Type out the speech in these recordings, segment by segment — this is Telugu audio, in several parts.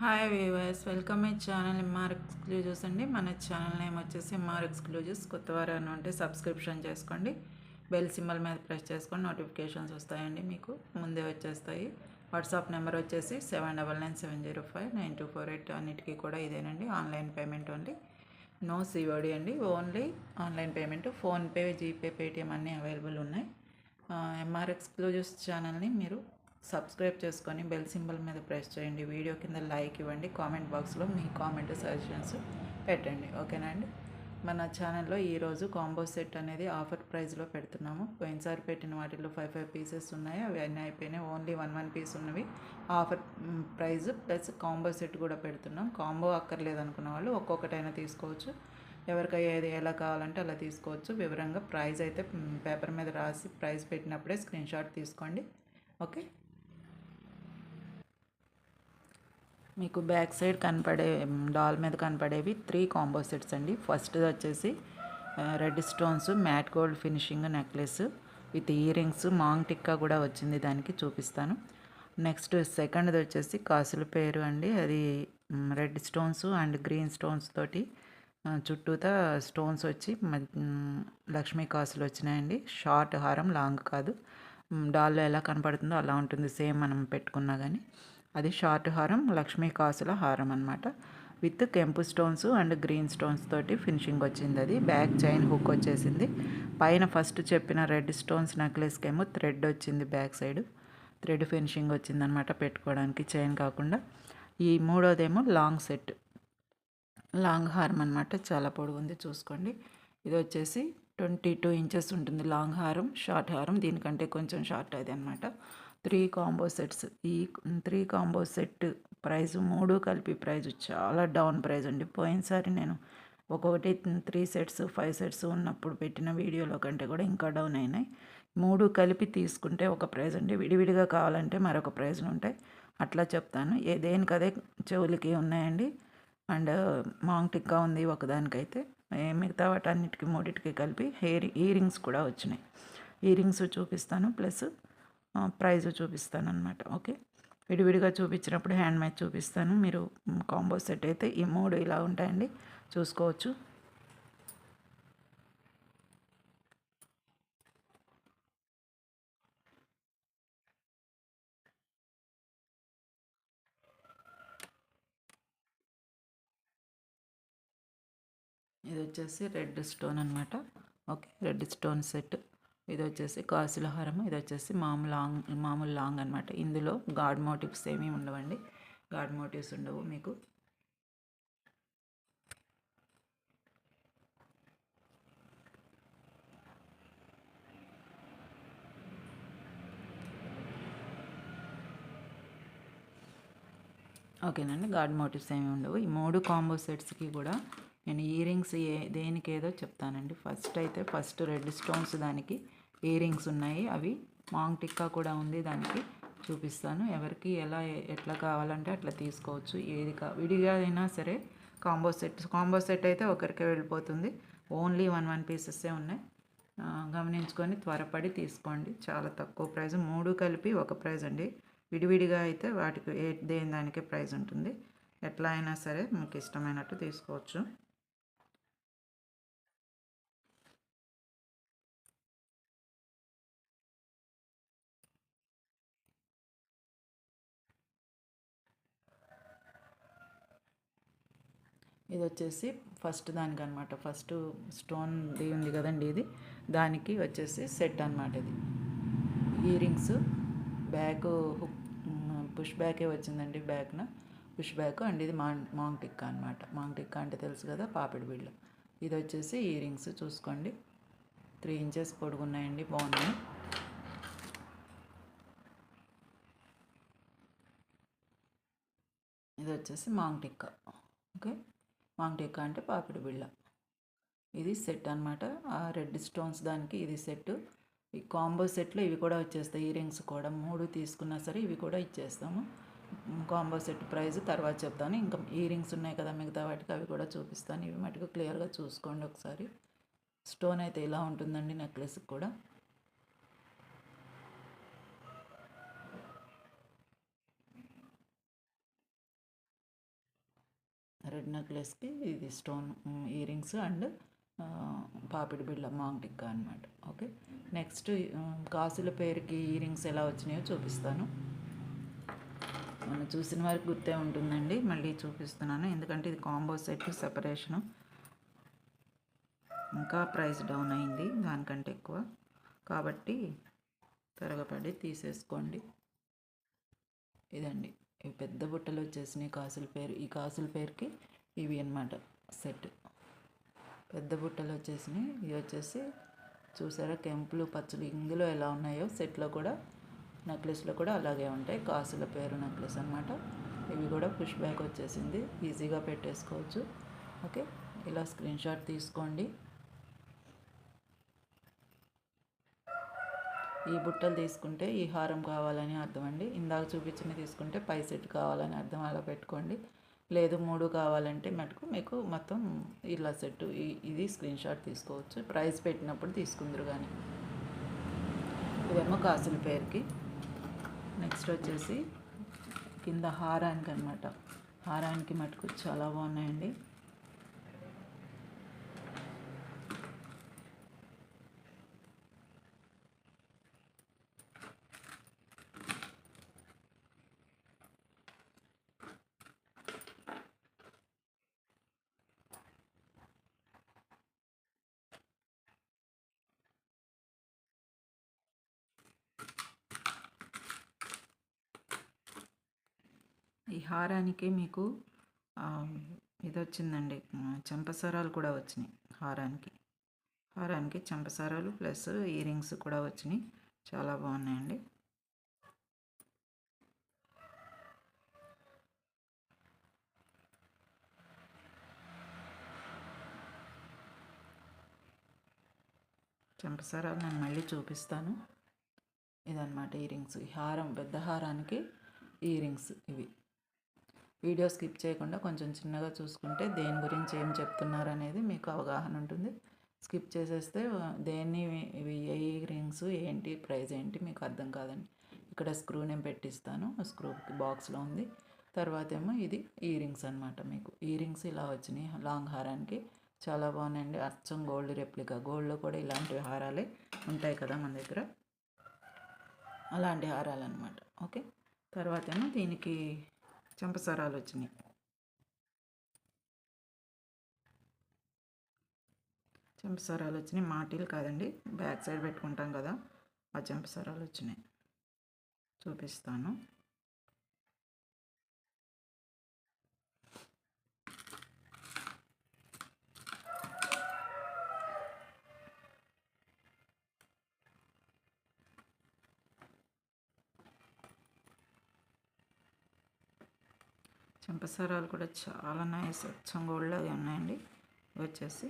Hi viewers welcome my channel MR exclusives అండి. మన ఛానల్ నేమ్ వచ్చేసి ఎంఆర్ ఎక్స్క్లూజివ్స్ కొత్త వారు ఉంటే సబ్స్క్రిప్షన్ చేసుకోండి. బెల్ సింబల్ మీద ప్రెస్ చేసుకొని నోటిఫికేషన్స్ వస్తాయండి మీకు. ముందే వచ్చేస్తాయి. వాట్సాప్ నెంబర్ వచ్చేసి seven double nine seven zero five nine two four eight అన్నిటికీ కూడా ఇదేనండి. Online payment only no COD అండి. Only online payment PhonePe GPay Paytm అన్నీ అవైలబుల్ ఉన్నాయి. ఎంఆర్ ఎక్స్క్లూజివ్స్ ఛానల్ని మీరు సబ్స్క్రైబ్ చేసుకొని బెల్ సింబల్ మీద ప్రెస్ చేయండి. వీడియో కింద లైక్ ఇవ్వండి. కామెంట్ బాక్స్లో మీ కామెంట్ సజెషన్స్ పెట్టండి. ఓకేనా అండి? మన ఛానల్లో ఈరోజు కాంబో సెట్ అనేది ఆఫర్ ప్రైస్లో పెడుతున్నాము. పోయినసారి పెట్టిన వాటిలో ఫైవ్ ఫైవ్ పీసెస్ ఉన్నాయి. అవి అన్నీ అయిపోయినాయి. ఓన్లీ వన్ వన్ పీస్ ఉన్నవి. Offer price plus combo set కూడా పెడుతున్నాం. కాంబో అక్కర్లేదు అనుకున్న వాళ్ళు ఒక్కొక్కటైనా తీసుకోవచ్చు. ఎవరికైనా ఏది ఎలా కావాలంటే అలా తీసుకోవచ్చు. వివరంగా ప్రైస్ అయితే పేపర్ మీద రాసి ప్రైస్ పెట్టినప్పుడే స్క్రీన్ షాట్ తీసుకోండి. ఓకే? మీకు బ్యాక్ సైడ్ కనపడే డాల్ మీద కనపడేవి త్రీ కాంబో సెట్స్ అండి. ఫస్ట్ది వచ్చేసి red stones matt gold finishing necklace with earrings maang tikka కూడా వచ్చింది దానికి చూపిస్తాను. నెక్స్ట్ సెకండ్ది వచ్చేసి కాసుల పేరు అండి. అది red stones and green stones తోటి చుట్టూతా స్టోన్స్ వచ్చి లక్ష్మీ కాసులు వచ్చినాయండి. షార్ట్ హారం లాంగ్ కాదు. డాల్లో ఎలా కనపడుతుందో అలా ఉంటుంది. సేమ్ మనం పెట్టుకున్నా కానీ అది షార్ట్ హారం లక్ష్మీ కాసుల హారం అనమాట విత్ కెంపు స్టోన్స్ అండ్ గ్రీన్ స్టోన్స్ తోటి ఫినిషింగ్ వచ్చింది అది. బ్యాక్ చైన్ హుక్ వచ్చేసింది. పైన ఫస్ట్ చెప్పిన రెడ్ స్టోన్స్ నెక్లెస్కి ఏమో థ్రెడ్ వచ్చింది బ్యాక్ సైడ్. థ్రెడ్ ఫినిషింగ్ వచ్చిందనమాట పెట్టుకోవడానికి చైన్ కాకుండా. ఈ మూడోదేమో లాంగ్ సెట్. లాంగ్ హారం అనమాట చాలా పొడుగు ఉంది చూసుకోండి. ఇది వచ్చేసి ట్వంటీ టూ ఇంచెస్ ఉంటుంది లాంగ్ హారం షార్ట్ హారం. దీనికంటే కొంచెం షార్ట్ అది అనమాట త్రీ కాంబో సెట్స్. ఈ త్రీ కాంబో సెట్ ప్రైస్ మూడు కలిపి ప్రైస్ చాలా డౌన్ ప్రైస్ అండి. పోయినసారి నేను ఒక్కొక్కటి త్రీ సెట్స్ ఫైవ్ సెట్స్ ఉన్నప్పుడు పెట్టిన వీడియోలో కంటే కూడా ఇంకా డౌన్ అయినాయి. మూడు కలిపి తీసుకుంటే ఒక ప్రైజ్ అండి. విడివిడిగా కావాలంటే మరొక ప్రైజ్లు ఉంటాయి. అట్లా చెప్తాను. ఏ దేనికదే చెవులకి ఉన్నాయండి. అండ్ మాంగ్ టిక్కా ఉంది ఒకదానికైతే. మిగతా వాటన్నిటికీ మూడింటికి కలిపి హెయిర్ ఇయరింగ్స్ కూడా వచ్చినాయి. ఇయరింగ్స్ చూపిస్తాను. ప్లస్ ప్రైజ్ చూపిస్తాను అనమాట ఓకే? విడివిడిగా చూపించినప్పుడు హ్యాండ్ మ్యాచ్ చూపిస్తాను. మీరు కాంబో సెట్ అయితే ఈ మూడు ఇలా ఉంటాయండి. చూసుకోవచ్చు. ఇది వచ్చేసి రెడ్ స్టోన్ అనమాట ఓకే? Red stone set. ఇది వచ్చేసి కాసుల హారం ఇది వచ్చేసి మామూలు లాంగ్ మామూలు లాంగ్ అనమాట ఇందులో గాడ్ మోటివ్స్ ఏమీ ఉండవండి. గాడ్ మోటివ్స్ ఉండవు మీకు. ఓకేనండి. గాడ్ మోటివ్స్ ఏమి ఉండవు. ఈ మూడు కాంబో సెట్స్కి కూడా నేను ఇయర్ రింగ్స్ ఏ దేనికి ఏదో చెప్తానండి. ఫస్ట్ అయితే ఫస్ట్ రెడ్ స్టోన్స్ దానికి ఇయరింగ్స్ ఉన్నాయి. అవి మాంగ్ టిక్కా కూడా ఉంది. దానికి చూపిస్తాను. ఎవరికి ఎలా ఎట్లా కావాలంటే అట్లా తీసుకోవచ్చు. ఏది కా విడిగా అయినా సరే కాంబో సెట్ కాంబో సెట్ అయితే ఒకరికే వెళ్ళిపోతుంది. ఓన్లీ వన్ వన్ పీసెస్సే ఉన్నాయి. గమనించుకొని త్వరపడి తీసుకోండి. చాలా తక్కువ ప్రైస్. మూడు కలిపి ఒక ప్రైజ్ అండి. విడివిడిగా అయితే వాటికి ఏ దేని దానికే ప్రైజ్ ఉంటుంది. ఎట్లా అయినా సరే మీకు ఇష్టమైనట్టు తీసుకోవచ్చు. ఇది వచ్చేసి ఫస్ట్ దానికి అనమాట ఫస్ట్ స్టోన్ ఉంది కదండి ఇది. దానికి వచ్చేసి సెట్ అనమాట ఇది. Earrings back hook push బ్యాకే వచ్చిందండి బ్యాక్న. పుష్ బ్యాక్ అండ్ ఇది మా మాంగ్ టిక్కా అనమాట మాంగ్ టిక్కా అంటే తెలుసు కదా పాపిడి బిళ్ళ. ఇది వచ్చేసి ఇయర్ రింగ్స్ చూసుకోండి. త్రీ ఇంచెస్ పొడుగున్నాయండి బాగున్నాయి. ఇది వచ్చేసి మాంగ్ టిక్కా ఓకే. మాంగ్ అంటే పాపిడి బిళ్ళ. ఇది సెట్ అనమాట ఆ రెడ్ స్టోన్స్ దానికి ఇది సెట్ ఈ కాంబో సెట్లో ఇవి కూడా వచ్చేస్తాయి. ఇయర్ రింగ్స్ కూడా మూడు తీసుకున్నా సరే ఇవి కూడా ఇచ్చేస్తాము. కాంబో సెట్ ప్రైస్ తర్వాత చెప్తాను. ఇంకా ఇయర్ రింగ్స్ ఉన్నాయి కదా మిగతా వాటికి అవి కూడా చూపిస్తాను. ఇవి మటుకు క్లియర్గా చూసుకోండి ఒకసారి. స్టోన్ అయితే ఇలా ఉంటుందండి నెక్లెస్కి కూడా. రెడ్ నెక్లెస్కి ఇది స్టోన్ ఇయర్ రింగ్స్ అండ్ పాపిడి బిళ్ళ మాంగ్ అనమాట ఓకే? నెక్స్ట్ కాసుల పేరుకి ఇయర్ రింగ్స్ ఎలా వచ్చినాయో చూపిస్తాను. మనం చూసిన వారికి గుర్తే ఉంటుందండి. మళ్ళీ చూపిస్తున్నాను. ఎందుకంటే ఇది కాంబో సెట్ సెపరేషను. ఇంకా ప్రైస్ డౌన్ అయింది దానికంటే ఎక్కువ. కాబట్టి త్వరగా పడి తీసేసుకోండి. ఇదండి. ఇవి పెద్ద బుట్టలు వచ్చేసినాయి కాసుల పేరు ఈ కాసుల పేరుకి ఇవి అన్నమాట సెట్. పెద్ద బుట్టలు వచ్చేసినాయి ఇవి వచ్చేసి చూసారా కెంపులు పచ్చలు ఇందులో ఎలా ఉన్నాయో సెట్లో కూడా నెక్లెస్లో కూడా అలాగే ఉంటాయి కాసుల పేరు నెక్లెస్ అనమాట ఇవి కూడా పుష్ బ్యాక్ వచ్చేసింది ఈజీగా పెట్టేసుకోవచ్చు. ఓకే ఇలా స్క్రీన్ షాట్ తీసుకోండి. ఈ బుట్టలు తీసుకుంటే ఈ హారం కావాలని అర్థం అండి. ఇందాక చూపించిన తీసుకుంటే పై సెట్ కావాలని అర్థం అలా పెట్టుకోండి. లేదు మూడు కావాలంటే మటుకు మీకు మొత్తం ఇలా సెట్ ఇది స్క్రీన్ షాట్ తీసుకోవచ్చు. ప్రైస్ పెట్టినప్పుడు తీసుకుందరు కానీ. ఇవేమో కాసుల పేరుకి. నెక్స్ట్ వచ్చేసి కింద హారానికి అనమాట హారానికి మటుకు చాలా బాగున్నాయండి. ఈ హారానికి మీకు ఇది వచ్చిందండి చెంపసారాలు కూడా వచ్చినాయి హారానికి. హారానికి చెంపసారాలు ప్లస్ ఇయర్ రింగ్స్ కూడా వచ్చినాయి. చాలా బాగున్నాయండి. చెంపసారాలు నేను మళ్ళీ చూపిస్తాను. ఇదన్నమాట ఇయర్ రింగ్స్ ఈ హారం పెద్ద హారానికి ఇయర్ రింగ్స్ ఇవి. వీడియో స్కిప్ చేయకుండా కొంచెం చిన్నగా చూసుకుంటే దేని గురించి ఏం చెప్తున్నారు అనేది మీకు అవగాహన ఉంటుంది. స్కిప్ చేసేస్తే దేన్ని ఏ రింగ్స్ ఏంటి ప్రైస్ ఏంటి మీకు అర్థం కాదండి. ఇక్కడ స్క్రూ నేను పెట్టిస్తాను. ఆ స్క్రూ బాక్స్లో ఉంది. తర్వాత ఏమో ఇది ఇయరింగ్స్ రింగ్స్ అనమాట మీకు. ఇయరింగ్స్ రింగ్స్ ఇలా వచ్చినాయి. లాంగ్ హారానికి చాలా బాగున్నాయండి. అచ్చం గోల్డ్ రెప్లికా. గోల్డ్లో కూడా ఇలాంటి హారాలే ఉంటాయి కదా మన దగ్గర. అలాంటి హారాలు అనమాట ఓకే? తర్వాత ఏమో దీనికి చెంపసరాలు వచ్చినాయి. చెంపసరాలు వచ్చినాయి. మాటీలు కాదండి బ్యాక్ సైడ్ పెట్టుకుంటాం కదా ఆ చెంపసరాలు వచ్చినాయి. చూపిస్తాను. చెంపసారాలు కూడా చాలా నైస్ అచ్చం ఉన్నాయండి. వచ్చేసి.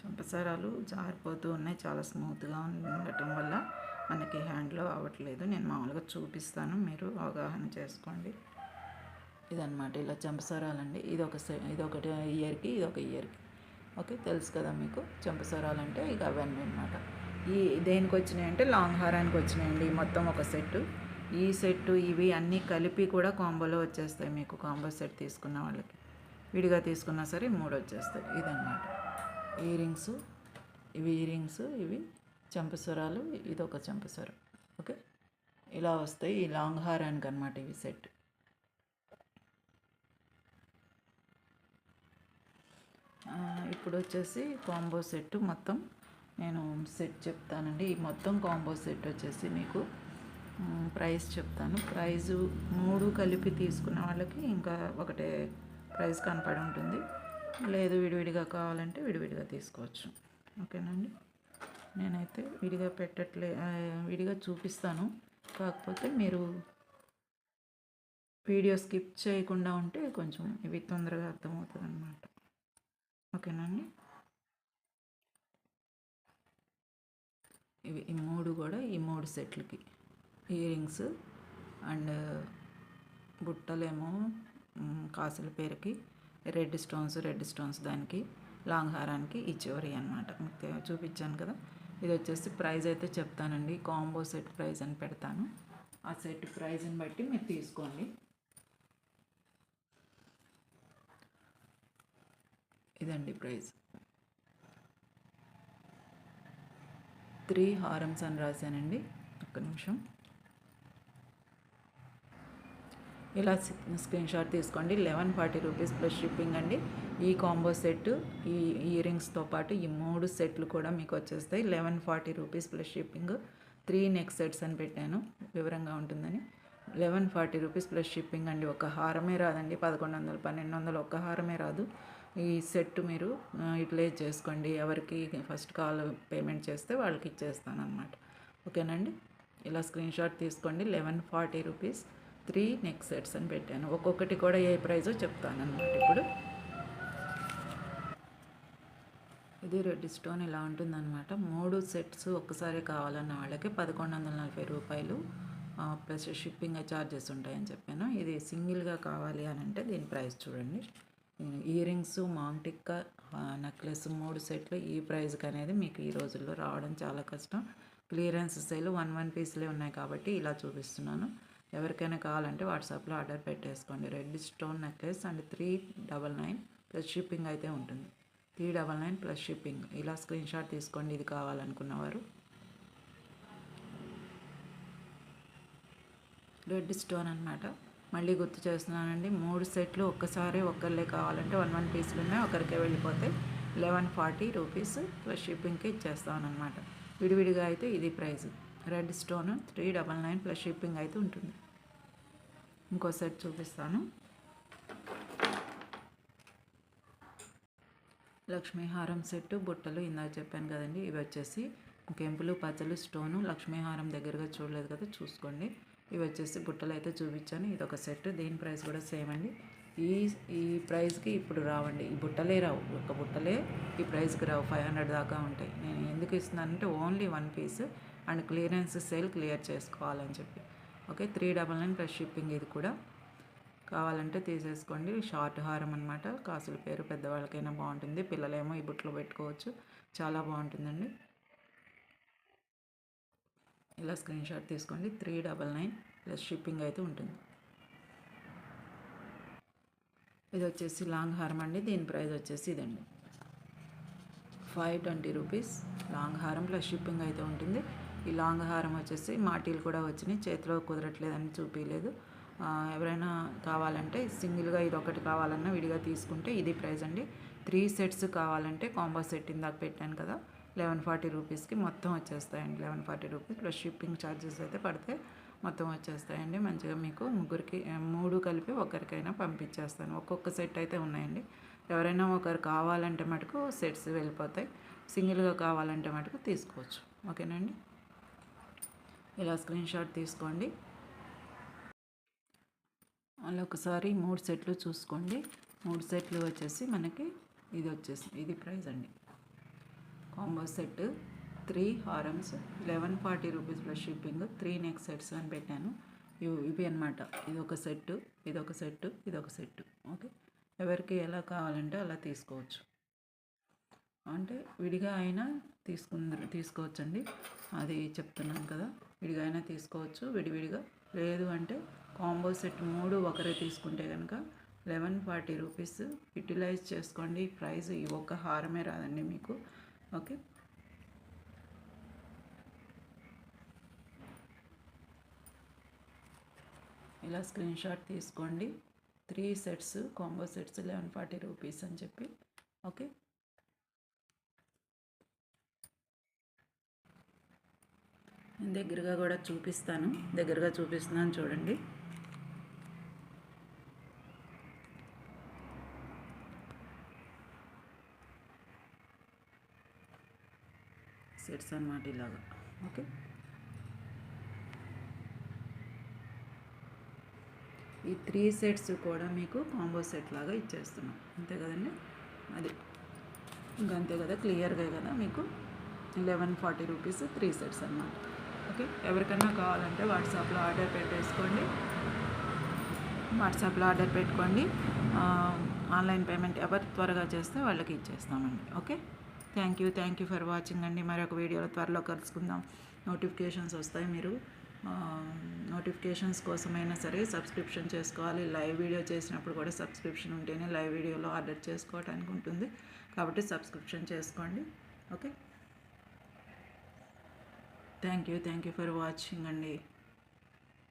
చెంపసారాలు జారిపోతూ ఉన్నాయి. చాలా స్మూత్గా ఉండటం వల్ల మనకి హ్యాండ్లో అవ్వట్లేదు. నేను మామూలుగా చూపిస్తాను. మీరు అవగాహన చేసుకోండి. ఇదనమాట ఇలా చెంపసరాలండి. ఇది ఒక ఇది ఒకటి ఇయర్కి ఇది ఒక ఇయర్కి. ఓకే తెలుసు కదా మీకు? చెంపసరాలు అంటే ఇక అవన్నీ అనమాట ఈ దేనికి వచ్చినాయి అంటే లాంగ్ హారానికి వచ్చినాయండి మొత్తం ఒక సెట్ ఈ సెట్ ఇవి అన్నీ కలిపి కూడా కాంబోలో వచ్చేస్తాయి మీకు. కాంబో సెట్ తీసుకున్న వాళ్ళకి. విడిగా తీసుకున్నా సరే మూడు వచ్చేస్తాయి ఇదన్నమాట. ఇయరింగ్స్ రింగ్స్ ఇవి ఇయరింగ్స్ రింగ్స్ ఇవి చంపస్వరాలు ఇది ఒక చంపస్వరం. ఓకే? ఇలా వస్తాయి ఈ లాంగ్ హారానికి అనమాట ఇవి సెట్. ఇప్పుడు వచ్చేసి కాంబో సెట్ మొత్తం నేను సెట్ చెప్తానండి. ఈ మొత్తం కాంబో సెట్ వచ్చేసి మీకు ప్రైస్ చెప్తాను. ప్రైజు మూడు కలిపి తీసుకున్న వాళ్ళకి ఇంకా ఒకటే ప్రైస్ కనపడి ఉంటుంది. లేదు విడివిడిగా కావాలంటే విడివిడిగా తీసుకోవచ్చు. ఓకేనండి? నేనైతే విడిగా పెట్టట్లే విడిగా చూపిస్తాను. కాకపోతే మీరు వీడియో స్కిప్ చేయకుండా ఉంటే కొంచెం ఇవి తొందరగా అర్థమవుతుంది అనమాట ఓకేనండి? ఇవి ఈ మూడు కూడా ఈ మూడు సెట్లకి. ఇయర్ రింగ్స్ అండ్ బుట్టలేమో కాసుల పేరుకి రెడ్ స్టోన్స్ రెడ్ స్టోన్స్ దానికి లాంగ్ హారానికి ఈ చివరి అనమాట మీకు చూపించాను కదా. ఇది వచ్చేసి ప్రైస్ అయితే చెప్తానండి. కాంబో సెట్ ప్రైస్ అని పెడతాను. ఆ సెట్ ప్రైజ్ని బట్టి మీరు తీసుకోండి. ఇదండి ప్రైస్ త్రీ హారమ్స్ అని రాశానండి. ఒక్క నిమిషం. ఇలా స్క్రీన్ షాట్ తీసుకోండి. Eleven forty rupees plus shipping అండి. ఈ కాంబో సెట్ ఈ ఇయర్ రింగ్స్తో పాటు ఈ మూడు సెట్లు కూడా మీకు వచ్చేస్తాయి. Eleven forty rupees plus shipping. Three neck sets అని పెట్టాను. వివరంగా ఉంటుందని. Eleven forty rupees plus shipping అండి. ఒక హారమే రాదండి. పదకొండు వందలు పన్నెండు వందలు ఒక్క హారమే రాదు. ఈ సెట్ మీరు యూటిలైజ్ చేసుకోండి. ఎవరికి ఫస్ట్ కాల్ పేమెంట్ చేస్తే వాళ్ళకి ఇచ్చేస్తాను అనమాట ఓకేనండి? ఇలా స్క్రీన్ షాట్ తీసుకోండి. Eleven forty rupees three neck sets అని పెట్టాను. ఒక్కొక్కటి కూడా ఏ ప్రైజో చెప్తాను అనమాట ఇప్పుడు. ఇది రెడ్ స్టోన్ ఇలా ఉంటుందన్నమాట. మూడు సెట్స్ ఒక్కసారి కావాలన్న వాళ్ళకి పదకొండు వందల నలభై రూపాయలు ప్లస్ షిప్పింగ్ ఛార్జెస్ ఉంటాయని చెప్పాను. ఇది సింగిల్గా కావాలి అని అంటే దీని ప్రైస్ చూడండి. ఇయర్ రింగ్స్ మాంటిక్క నెక్లెస్ మూడు సెట్లు ఈ ప్రైస్కి అనేది మీకు ఈ రోజుల్లో రావడం చాలా కష్టం. క్లియరెన్స్ సేల్ వన్ వన్ పీస్లే ఉన్నాయి కాబట్టి ఇలా చూపిస్తున్నాను. ఎవరికైనా కావాలంటే వాట్సాప్లో ఆర్డర్ పెట్టేసుకోండి. Red stone necklace and three double nine plus shipping అయితే ఉంటుంది. Three double nine plus shipping. ఇలా స్క్రీన్ షాట్ తీసుకోండి. ఇది కావాలనుకున్నవారు. రెడ్ స్టోన్ అనమాట మళ్ళీ గుర్తు చేస్తున్నానండి. మూడు సెట్లు ఒక్కసారి ఒక్కళ్ళే కావాలంటే వన్ వన్ పీసులు ఉన్నాయి. ఒకరికే వెళ్ళిపోతే లెవెన్ ఫార్టీ రూపీస్ ప్లస్ షిప్పింగ్కి ఇచ్చేస్తానన్నమాట విడివిడిగా అయితే ఇది price red stone three double nine plus shipping అయితే ఉంటుంది. ఇంకో సెట్ చూపిస్తాను. లక్ష్మీహారం సెట్ బుట్టలు ఇందాక చెప్పాను కదండి. ఇవి వచ్చేసి కెంపులు పచ్చలు స్టోను లక్ష్మీహారం దగ్గరగా చూడలేదు కదా చూసుకోండి. ఇవి వచ్చేసి బుట్టలు అయితే చూపించాను. ఇది ఒక సెట్ దీని ప్రైస్ కూడా సేమ్ అండి. ఈ ఈ ప్రైస్కి ఇప్పుడు రావండి. ఈ బుట్టలే రావు ఒక బుట్టలే ఈ ప్రైస్కి రావు ఫైవ్ హండ్రెడ్ దాకా ఉంటాయి. నేను ఎందుకు ఇస్తున్నానంటే only one piece and clearance sale clear చేసుకోవాలని చెప్పి. Okay three double nine plus shipping ఇది కూడా. కావాలంటే తీసేసుకోండి. షార్ట్ హారం అనమాట కాసుల పేరు పెద్దవాళ్ళకైనా బాగుంటుంది. పిల్లలేమో ఈ బుట్టలో పెట్టుకోవచ్చు. చాలా బాగుంటుందండి. ఇలా స్క్రీన్ షాట్ తీసుకోండి. Three double nine plus shipping అయితే ఉంటుంది. ఇది వచ్చేసి లాంగ్ హారం అండి. దీని ప్రైస్ వచ్చేసి ఇదండి. ఫైవ్ ట్వంటీ రూపీస్ లాంగ్ హారం ప్లస్ షిప్పింగ్ అయితే ఉంటుంది. ఈ లాంగ్ హారం వచ్చేసి మాటీలు కూడా వచ్చినాయి. చేతిలో కుదరట్లేదని చూపించలేదు ఎవరైనా కావాలంటే సింగిల్గా ఇది ఒకటి కావాలన్నా విడిగా తీసుకుంటే ఇది ప్రైస్ అండి. త్రీ సెట్స్ కావాలంటే కాంబో సెట్ ఇందాక పెట్టాను కదా. లెవెన్ ఫార్టీ రూపీస్కి మొత్తం వచ్చేస్తాయండి. Eleven forty rupees plus shipping charges అయితే పడితే మొత్తం వచ్చేస్తాయండి. మంచిగా మీకు ముగ్గురికి మూడు కలిపి ఒకరికైనా పంపించేస్తాను. ఒక్కొక్క సెట్ అయితే ఉన్నాయండి. ఎవరైనా ఒకరు కావాలంటే మటుకు సెట్స్ వెళ్ళిపోతాయి. సింగిల్గా కావాలంటే మటుకు తీసుకోవచ్చు. ఓకేనండి? ఇలా స్క్రీన్ షాట్ తీసుకోండి. అలా ఒకసారి మూడు సెట్లు చూసుకోండి. మూడు సెట్లు వచ్చేసి మనకి ఇది వచ్చేసి ఇది ప్రైస్ అండి. Combo set three హారమ్స్ eleven forty rupees plus shipping three neck sets అని పెట్టాను. ఇవి ఇవి అనమాట ఇది ఒక సెట్ ఇది ఒక సెట్ ఇది ఒక సెట్ ఓకే ఎవరికి ఎలా కావాలంటే అలా తీసుకోవచ్చు. అంటే విడిగా అయినా తీసుకుంద తీసుకోవచ్చండి. అది చెప్తున్నాను కదా. విడిగా అయినా తీసుకోవచ్చు విడివిడిగా. లేదు అంటే కాంబో సెట్ మూడు ఒకరే తీసుకుంటే కనుక లెవెన్ ఫార్టీ రూపీస్ యూటిలైజ్ చేసుకోండి. ప్రైస్ ఈ ఒక్క హారమే రాదండి మీకు. ఓకే. ఇలా స్క్రీన్ షాట్ తీసుకోండి. Three sets combo sets eleven forty rupees అని చెప్పి. ఓకే. నేను దగ్గరగా కూడా చూపిస్తాను. దగ్గరగా చూపిస్తున్నాను చూడండి. సెట్స్ అనమాట ఇలాగా. ఓకే? ఈ త్రీ సెట్స్ కూడా మీకు కాంబో సెట్ లాగా ఇచ్చేస్తున్నాం. అంతే కదండి? అది. ఇంకా అంతే కదా? క్లియర్గా కదా మీకు? Eleven forty rupees three sets అనమాట ఓకే? ఎవరికైనా కావాలంటే వాట్సాప్లో ఆర్డర్ పెట్టేసుకోండి. వాట్సాప్లో ఆర్డర్ పెట్టుకోండి. ఆన్లైన్ పేమెంట్ ఎవరు త్వరగా చేస్తే వాళ్ళకి ఇచ్చేస్తామండి. Okay? Thank you thank you for watching అండి మరొక వీడియోలో త్వరలో కలుసుకుందాం. నోటిఫికేషన్స్ వస్తాయి మీరు. నోటిఫికేషన్స్ కోసమైనా సరే సబ్స్క్రిప్షన్ చేసుకోవాలి. లైవ్ వీడియో చేసినప్పుడు కూడా సబ్స్క్రిప్షన్ ఉంటేనే లైవ్ వీడియోలో ఆర్డర్ చేసుకోవటానికి ఉంటుంది. కాబట్టి సబ్స్క్రిప్షన్ చేసుకోండి. Okay thank you thank you for watching అండి.